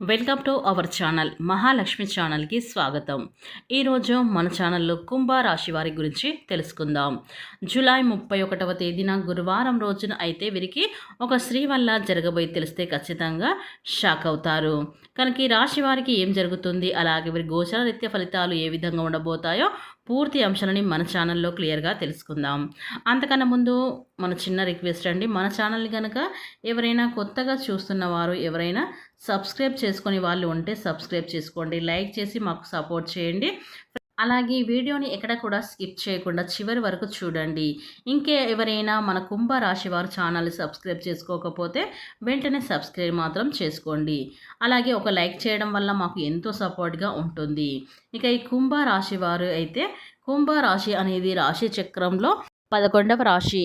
Welcome to our channel Mahalakshmi ఛానల్కి స్వాగతం. ఈరోజు మన ఛానల్లో కుంభరాశి వారి గురించి తెలుసుకుందాం. జూలై ముప్పై ఒకటవ తేదీన గురువారం రోజున అయితే వీరికి ఒక స్త్రీ వల్ల జరగబోయి తెలిస్తే ఖచ్చితంగా షాక్ అవుతారు. కనుక ఈ రాశి వారికి ఏం జరుగుతుంది? అలాగే వీరి గోచర రీత్య ఫలితాలు ఏ విధంగా ఉండబోతాయో పూర్తి అంశాలని మన ఛానల్లో క్లియర్గా తెలుసుకుందాం. అంతకన్నా ముందు మన చిన్న రిక్వెస్ట్ అండి మన ఛానల్ని కనుక ఎవరైనా కొత్తగా చూస్తున్న వారు ఎవరైనా సబ్స్క్రైబ్ చేసుకునే వాళ్ళు ఉంటే సబ్స్క్రైబ్ చేసుకోండి. లైక్ చేసి మాకు సపోర్ట్ చేయండి. అలాగే ఈ వీడియోని ఎక్కడ కూడా స్కిప్ చేయకుండా చివరి వరకు చూడండి. ఇంకే ఎవరైనా మన కుంభ రాశి వారు ఛానల్ సబ్స్క్రైబ్ చేసుకోకపోతే వెంటనే సబ్స్క్రైబ్ మాత్రం చేసుకోండి. అలాగే ఒక లైక్ చేయడం వల్ల మాకు ఎంతో సపోర్ట్గా ఉంటుంది. ఇక ఈ కుంభ రాశి వారు అయితే కుంభ రాశి అనేది రాశి చక్రంలో పదకొండవ రాశి.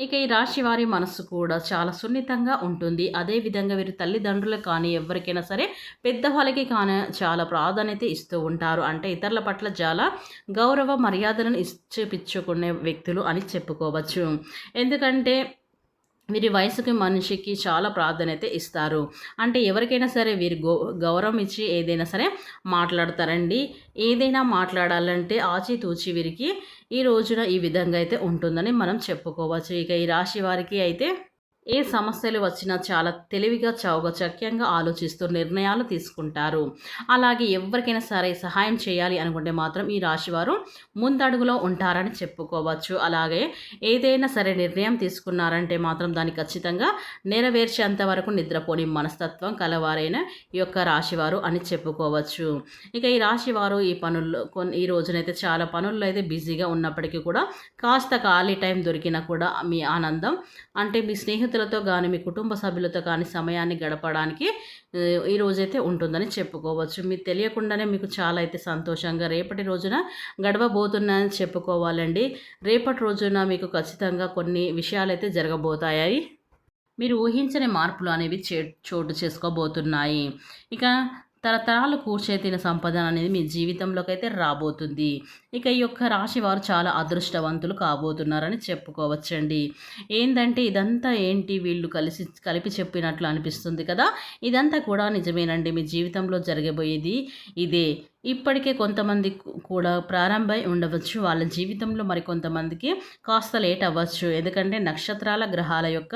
ఇక ఈ రాశి వారి మనస్సు కూడా చాలా సున్నితంగా ఉంటుంది. అదేవిధంగా వీరు తల్లిదండ్రులకు కానీ ఎవరికైనా సరే పెద్దవాళ్ళకి కానీ చాలా ప్రాధాన్యత ఇస్తూ ఉంటారు. అంటే ఇతరుల పట్ల చాలా గౌరవ మర్యాదలను ఇచ్చిపించుకునే వ్యక్తులు అని చెప్పుకోవచ్చు. ఎందుకంటే వీరి వయసుకి మనిషికి చాలా ప్రాధాన్యత ఇస్తారు. అంటే ఎవరికైనా సరే వీరి గౌ గౌరవం ఇచ్చి ఏదైనా సరే మాట్లాడతారండి. ఏదైనా మాట్లాడాలంటే ఆచితూచి వీరికి ఈ రోజున ఈ విధంగా అయితే ఉంటుందని మనం చెప్పుకోవచ్చు. ఇక ఈ రాశి వారికి అయితే ఏ సమస్యలు వచ్చినా చాలా తెలివిగా చౌకచక్యంగా ఆలోచిస్తూ నిర్ణయాలు తీసుకుంటారు. అలాగే ఎవరికైనా సరే సహాయం చేయాలి అనుకుంటే మాత్రం ఈ రాశివారు ముందడుగులో ఉంటారని చెప్పుకోవచ్చు. అలాగే ఏదైనా సరే నిర్ణయం తీసుకున్నారంటే మాత్రం దాన్ని ఖచ్చితంగా నెరవేర్చేంత వరకు నిద్రపోని మనస్తత్వం కలవారైన ఈ యొక్క రాశివారు అని చెప్పుకోవచ్చు. ఇక ఈ రాశివారు ఈ పనుల్లో కొన్ని ఈ రోజునైతే చాలా పనుల్లో అయితే బిజీగా ఉన్నప్పటికీ కూడా కాస్త ఖాళీ టైం దొరికినా కూడా మీ ఆనందం అంటే మీ స్నేహితులు స్నేహితులతో కానీ మీ కుటుంబ సభ్యులతో కానీ సమయాన్ని గడపడానికి ఈ రోజైతే ఉంటుందని చెప్పుకోవచ్చు. మీకు తెలియకుండానే మీకు చాలా అయితే సంతోషంగా రేపటి రోజున గడవబోతున్నాయని చెప్పుకోవాలండి. రేపటి రోజున మీకు ఖచ్చితంగా కొన్ని విషయాలు అయితే జరగబోతాయి మీరు ఊహించని మార్పులు అనేవి చోటు చేసుకోబోతున్నాయి. ఇక తరతరాలు కూర్చేతిన సంపద అనేది మీ జీవితంలోకి అయితే రాబోతుంది. ఇక ఈ యొక్క రాశి వారు చాలా అదృష్టవంతులు కాబోతున్నారని చెప్పుకోవచ్చండి. ఏంటంటే ఇదంతా ఏంటి వీళ్ళు కలిసి కలిపి చెప్పినట్లు అనిపిస్తుంది కదా? ఇదంతా కూడా నిజమేనండి. మీ జీవితంలో జరగబోయేది ఇదే. ఇప్పటికే కొంతమంది కూడా ప్రారంభమై ఉండవచ్చు. వాళ్ళ జీవితంలో మరి కొంతమందికి కాస్త లేట్ అవ్వచ్చు. ఎందుకంటే నక్షత్రాల గ్రహాల యొక్క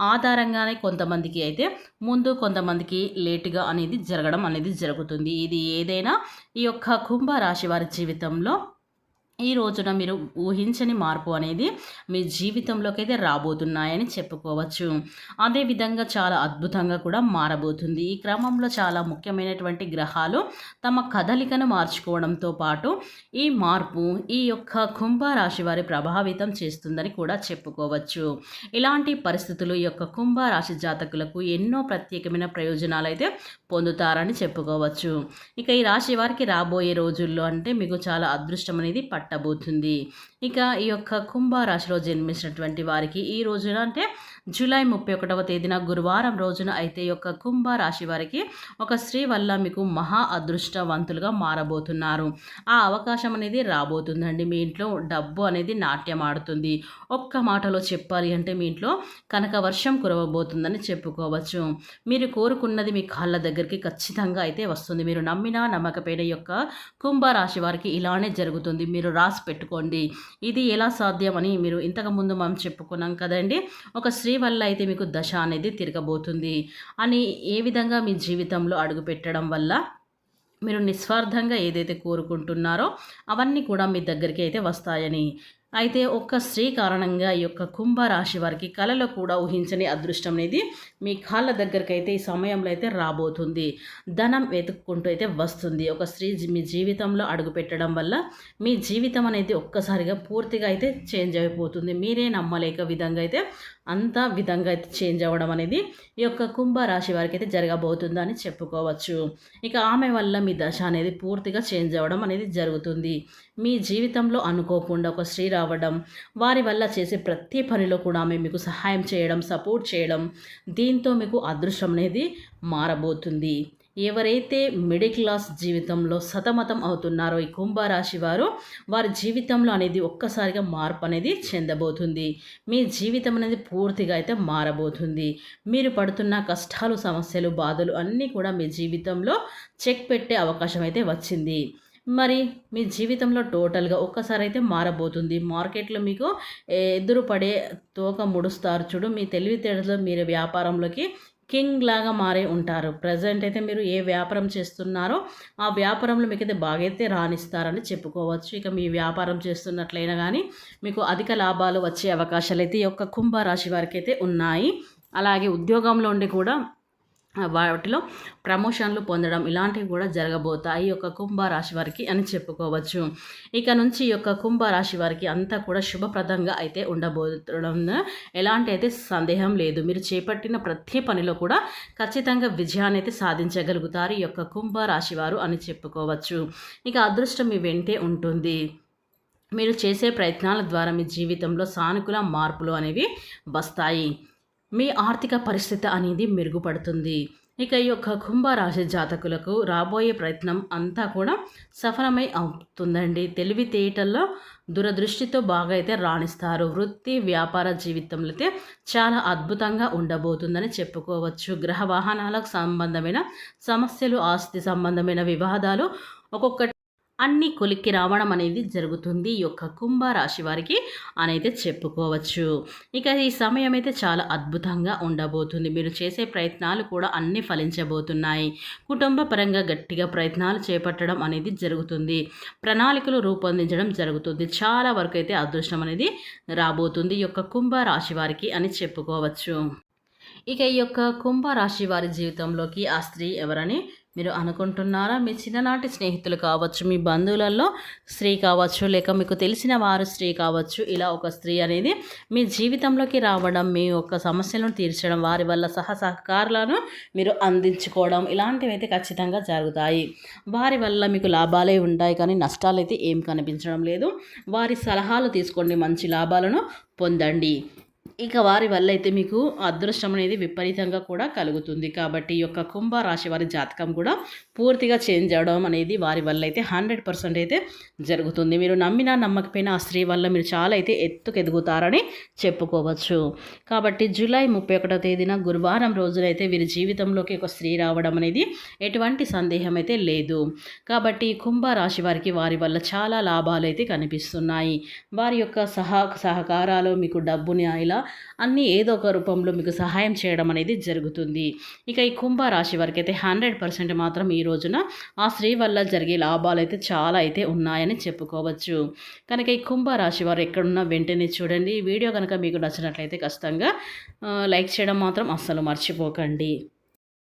ఆధారంగానే కొంతమందికి అయితే ముందు కొంతమందికి లేటుగా అనేది జరగడం అనేది జరుగుతుంది. ఇది ఏదైనా ఈ యొక్క కుంభరాశి వారి జీవితంలో ఈ రోజున మీరు ఊహించని మార్పు అనేది మీ జీవితంలోకి అయితే రాబోతున్నాయని చెప్పుకోవచ్చు. అదేవిధంగా చాలా అద్భుతంగా కూడా మారబోతుంది. ఈ క్రమంలో చాలా ముఖ్యమైనటువంటి గ్రహాలు తమ కదలికను మార్చుకోవడంతో పాటు ఈ మార్పు ఈ యొక్క కుంభరాశి వారి ప్రభావితం చేస్తుందని కూడా చెప్పుకోవచ్చు. ఇలాంటి పరిస్థితులు ఈ యొక్క కుంభరాశి జాతకులకు ఎన్నో ప్రత్యేకమైన ప్రయోజనాలు అయితే పొందుతారని చెప్పుకోవచ్చు. ఇక ఈ రాశి వారికి రాబోయే రోజుల్లో అంటే మీకు చాలా అదృష్టం అనేది పట్టబోతుంది. ఇక ఈ యొక్క కుంభరాశిలో జన్మించినటువంటి వారికి ఈ రోజున అంటే జూలై ముప్పై ఒకటవ తేదీన గురువారం రోజున అయితే ఈ యొక్క కుంభరాశి వారికి ఒక స్త్రీ వల్ల మీకు మహా అదృష్టవంతులుగా మారబోతున్నారు. ఆ అవకాశం అనేది రాబోతుందండి. మీ ఇంట్లో డబ్బు అనేది నాట్యం ఆడుతుంది. ఒక్క మాటలో చెప్పాలి అంటే మీ ఇంట్లో కనక వర్షం కురవబోతుందని చెప్పుకోవచ్చు. మీరు కోరుకున్నది మీ కాళ్ళ దగ్గరికి ఖచ్చితంగా అయితే వస్తుంది. మీరు నమ్మినా నమ్మకపోయిన యొక్క కుంభరాశి వారికి ఇలానే జరుగుతుంది. మీరు రాసి పెట్టుకోండి. ఇది ఎలా సాధ్యమని మీరు ఇంతకుముందు మనం చెప్పుకున్నాం కదండి. ఒక స్త్రీ వల్ల అయితే మీకు దశ అనేది తిరగబోతుంది అని ఏ విధంగా మీ జీవితంలో అడుగు పెట్టడం వల్ల మీరు నిస్వార్థంగా ఏదైతే కోరుకుంటున్నారో అవన్నీ కూడా మీ దగ్గరికి అయితే వస్తాయని. అయితే ఒక్క స్త్రీ కారణంగా ఈ యొక్క కుంభరాశి వారికి కళలో కూడా ఊహించని అదృష్టం అనేది మీ కాళ్ళ దగ్గరికి అయితే ఈ సమయంలో అయితే రాబోతుంది. ధనం వెతుక్కుంటూ అయితే వస్తుంది. ఒక స్త్రీ మీ జీవితంలో అడుగు పెట్టడం వల్ల మీ జీవితం అనేది ఒక్కసారిగా పూర్తిగా అయితే చేంజ్ అయిపోతుంది. మీరే నమ్మలేక విధంగా అయితే అంత విధంగా అయితే చేంజ్ అవ్వడం అనేది ఈ యొక్క కుంభరాశి వారికి అయితే జరగబోతుందని చెప్పుకోవచ్చు. ఇక ఆమె వల్ల మీ దశ అనేది పూర్తిగా చేంజ్ అవ్వడం అనేది జరుగుతుంది. మీ జీవితంలో అనుకోకుండా ఒక స్త్రీ రావడం వారి వల్ల చేసే ప్రతి పనిలో కూడా ఆమె మీకు సహాయం చేయడం సపోర్ట్ చేయడం దీ దీంతో మీకు అదృష్టం అనేది మారబోతుంది. ఎవరైతే మిడిల్ క్లాస్ జీవితంలో సతమతం అవుతున్నారో ఈ కుంభరాశి వారు వారి జీవితంలో అనేది ఒక్కసారిగా మార్పు అనేది చెందబోతుంది. మీ జీవితం అనేది పూర్తిగా అయితే మారబోతుంది. మీరు పడుతున్న కష్టాలు సమస్యలు బాధలు అన్నీ కూడా మీ జీవితంలో చెక్ పెట్టే అవకాశం అయితే వచ్చింది. మరి మీ జీవితంలో టోటల్గా ఒక్కసారి అయితే మారబోతుంది. మార్కెట్లో మీకు ఎదురు పడే తోక ముడుస్తారు చూడు. మీ తెలివితేటలో మీరు వ్యాపారంలోకి కింగ్ లాగా మారే ఉంటారు. ప్రజెంట్ అయితే మీరు ఏ వ్యాపారం చేస్తున్నారో ఆ వ్యాపారంలో మీకు అయితే బాగైతే రాణిస్తారని చెప్పుకోవచ్చు. ఇక మీ వ్యాపారం చేస్తున్నట్లయినా కానీ మీకు అధిక లాభాలు వచ్చే అవకాశాలు అయితే ఈ యొక్క కుంభరాశి వారికి అయితే ఉన్నాయి. అలాగే ఉద్యోగంలో ఉండి కూడా వాటిలో ప్రమోషన్లు పొందడం ఇలాంటివి కూడా జరగబోతాయి. ఈ యొక్క కుంభరాశి వారికి అని చెప్పుకోవచ్చు. ఇక నుంచి ఈ యొక్క కుంభరాశి వారికి అంతా కూడా శుభప్రదంగా అయితే ఉండబోతడం ఎలాంటి అయితే సందేహం లేదు. మీరు చేపట్టిన ప్రతి పనిలో కూడా ఖచ్చితంగా విజయాన్ని అయితే సాధించగలుగుతారు ఈ యొక్క కుంభరాశి వారు అని చెప్పుకోవచ్చు. ఇక అదృష్టం మీ వెంటే ఉంటుంది. మీరు చేసే ప్రయత్నాల ద్వారా మీ జీవితంలో సానుకూల మార్పులు అనేవి వస్తాయి. మీ ఆర్థిక పరిస్థితి అనేది మెరుగుపడుతుంది. ఇక ఈ యొక్క కుంభరాశి జాతకులకు రాబోయే ప్రయత్నం అంతా కూడా సఫలమై అవుతుందండి. తెలివితేటల్లో దురదృష్టితో బాగా అయితే రాణిస్తారు. వృత్తి వ్యాపార జీవితంలో అయితే చాలా అద్భుతంగా ఉండబోతుందని చెప్పుకోవచ్చు. గ్రహ వాహనాలకు సంబంధమైన సమస్యలు ఆస్తి సంబంధమైన వివాదాలు ఒక్కొక్కటి అన్ని కొలిక్కి రావడం అనేది జరుగుతుంది. ఈ యొక్క కుంభరాశి వారికి అనైతే చెప్పుకోవచ్చు. ఇక ఈ సమయం అయితే చాలా అద్భుతంగా ఉండబోతుంది. మీరు చేసే ప్రయత్నాలు కూడా అన్నీ ఫలించబోతున్నాయి. కుటుంబ పరంగా గట్టిగా ప్రయత్నాలు చేపట్టడం అనేది జరుగుతుంది. ప్రణాళికలు రూపొందించడం జరుగుతుంది. చాలా వరకు అయితే అదృష్టం అనేది రాబోతుంది. ఈ యొక్క కుంభరాశి వారికి అని చెప్పుకోవచ్చు. ఇక ఈ యొక్క కుంభరాశి వారి జీవితంలోకి ఆ స్త్రీ ఎవరని మీరు అనుకుంటున్నారా? మీ చిన్ననాటి స్నేహితులు కావచ్చు మీ బంధువులలో స్త్రీ కావచ్చు లేక మీకు తెలిసిన వారు స్త్రీ కావచ్చు ఇలా ఒక స్త్రీ అనేది మీ జీవితంలోకి రావడం మీ యొక్క సమస్యలను తీర్చడం వారి వల్ల సహ సహకారాలను మీరు అందించుకోవడం ఇలాంటివి అయితే ఖచ్చితంగా జరుగుతాయి. వారి వల్ల మీకు లాభాలే ఉంటాయి కానీ నష్టాలు అయితే ఏం కనిపించడం లేదు. వారి సలహాలు తీసుకోండి మంచి లాభాలను పొందండి. ఇక వారి వల్ల అయితే మీకు అదృష్టం అనేది విపరీతంగా కూడా కలుగుతుంది. కాబట్టి ఈ యొక్క కుంభరాశి వారి జాతకం కూడా పూర్తిగా చేంజ్ అవడం అనేది వారి వల్ల అయితే హండ్రెడ్ పర్సెంట్ అయితే జరుగుతుంది. మీరు నమ్మినా నమ్మకపోయినా ఆ స్త్రీ వల్ల మీరు చాలా అయితే ఎత్తుకెదుగుతారని చెప్పుకోవచ్చు. కాబట్టి జూలై ముప్పై ఒకటో తేదీన గురువారం రోజునైతే వీరి జీవితంలోకి ఒక స్త్రీ రావడం అనేది ఎటువంటి సందేహం అయితే లేదు. కాబట్టి కుంభరాశి వారికి వారి వల్ల చాలా లాభాలు అయితే కనిపిస్తున్నాయి. వారి యొక్క సహా సహకారాలు మీకు డబ్బుని ఇలా అన్నీ ఏదో ఒక రూపంలో మీకు సహాయం చేయడం అనేది జరుగుతుంది. ఇక ఈ కుంభరాశి వారికి అయితే హండ్రెడ్ పర్సెంట్ మాత్రం ఈ రోజున ఆ స్త్రీ వల్ల జరిగే లాభాలు అయితే చాలా అయితే ఉన్నాయని చెప్పుకోవచ్చు. కనుక ఈ కుంభరాశి వారు ఎక్కడున్నా వెంటనే చూడండి. వీడియో కనుక మీకు నచ్చినట్లయితే ఖచ్చితంగా లైక్ చేయడం మాత్రం అస్సలు మర్చిపోకండి.